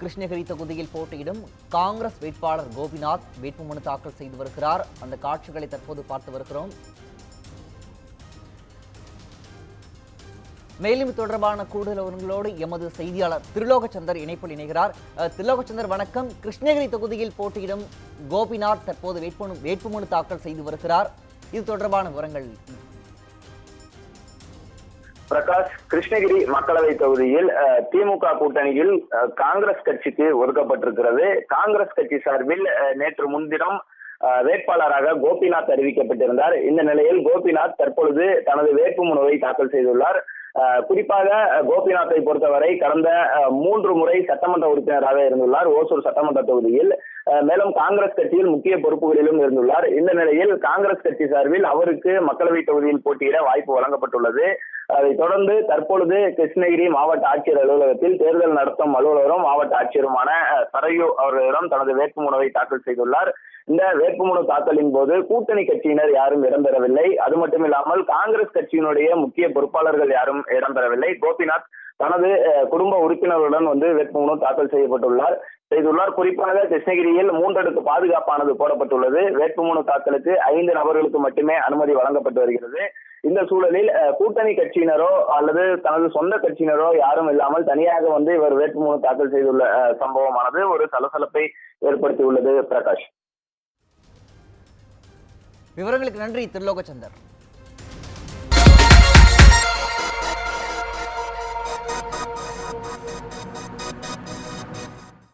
கிருஷ்ணகிரி தொகுதியில் போட்டியிடும் காங்கிரஸ் வேட்பாளர் கோபிநாத் வேட்புமனு தாக்கல் செய்து வருகிறார். அந்த காட்சிகளை தற்போது பார்த்து வருகிறோம். மேலும் தொடர்பான கூடுதல் விவரங்களோடு எமது செய்தியாளர் திருலோகச்சந்தர் இணைப்பில் இணைகிறார். அஹ், திருலோகச்சந்தர் வணக்கம். கிருஷ்ணகிரி தொகுதியில் போட்டியிடும் கோபிநாத் தற்போது வேட்புமனு வேட்புமனு தாக்கல் செய்து வருகிறார். இது தொடர்பான விவரங்கள் பிரகாஷ் கிருஷ்ணகிரி மக்களவை தொகுதியில் திமுக கூட்டணியில் காங்கிரஸ் கட்சிக்கு ஒதுக்கப்பட்டிருக்கிறது. காங்கிரஸ் கட்சி சார்பில் நேற்று முன்தினம் வேட்பாளராக கோபிநாத் அறிவிக்கப்பட்டிருந்தார். இந்த நிலையில் கோபிநாத் தற்பொழுது தனது வேட்புமனுவை தாக்கல் செய்துள்ளார். குறிப்பாக கோபிநாத்தை பொறுத்தவரை கடந்த மூன்று முறை சட்டமன்ற உறுப்பினராக இருந்துள்ளார். ஓசூர் சட்டமன்ற தொகுதியில் மேலும் காங்கிரஸ் கட்சியில் முக்கிய பொறுப்புகளிலும் இருந்துள்ளார். இந்த நிலையில் காங்கிரஸ் கட்சி சார்பில் அவருக்கு மக்களவை தொகுதியில் போட்டியிட வாய்ப்பு வழங்கப்பட்டுள்ளது. அதைத் தொடர்ந்து தற்பொழுது கிருஷ்ணகிரி மாவட்ட ஆட்சியர் அலுவலகத்தில் தேர்தல் நடத்தும் அலுவலரும் மாவட்ட ஆட்சியருமான சரையு அவர்களிடம் தனது வேட்புமனுவை தாக்கல் செய்துள்ளார். இந்த வேட்புமனு தாக்கலின் போது கூட்டணி கட்சியினர் யாரும் இடம்பெறவில்லை அது மட்டுமில்லாமல் காங்கிரஸ் கட்சியினுடைய முக்கிய பொறுப்பாளர்கள் யாரும் இடம்பெறவில்லை கோபிநாத் தனது குடும்ப உறுப்பினர்களுடன் வந்து வேட்புமனு தாக்கல் செய்யப்பட்டுள்ளார். செய்துள்ளார். குறிப்பாக கிருஷ்ணகிரியில் மூன்றடுக்கு பாதுகாப்பானது போடப்பட்டுள்ளது. வேட்புமனு தாக்கலுக்கு ஐந்து நபர்களுக்கு மட்டுமே அனுமதி வழங்கப்பட்டு வருகிறது. இந்த சூழலில் கூட்டணி கட்சியினரோ அல்லது தனது சொந்த கட்சியினரோ யாரும் இல்லாமல் தனியாக வந்து இவர் வேட்புமனு தாக்கல் செய்துள்ள சம்பவமானது ஒரு சலசலப்பை ஏற்படுத்தியுள்ளது பிரகாஷ். விவரங்களுக்கு நன்றி திருலோகச்சந்தர்.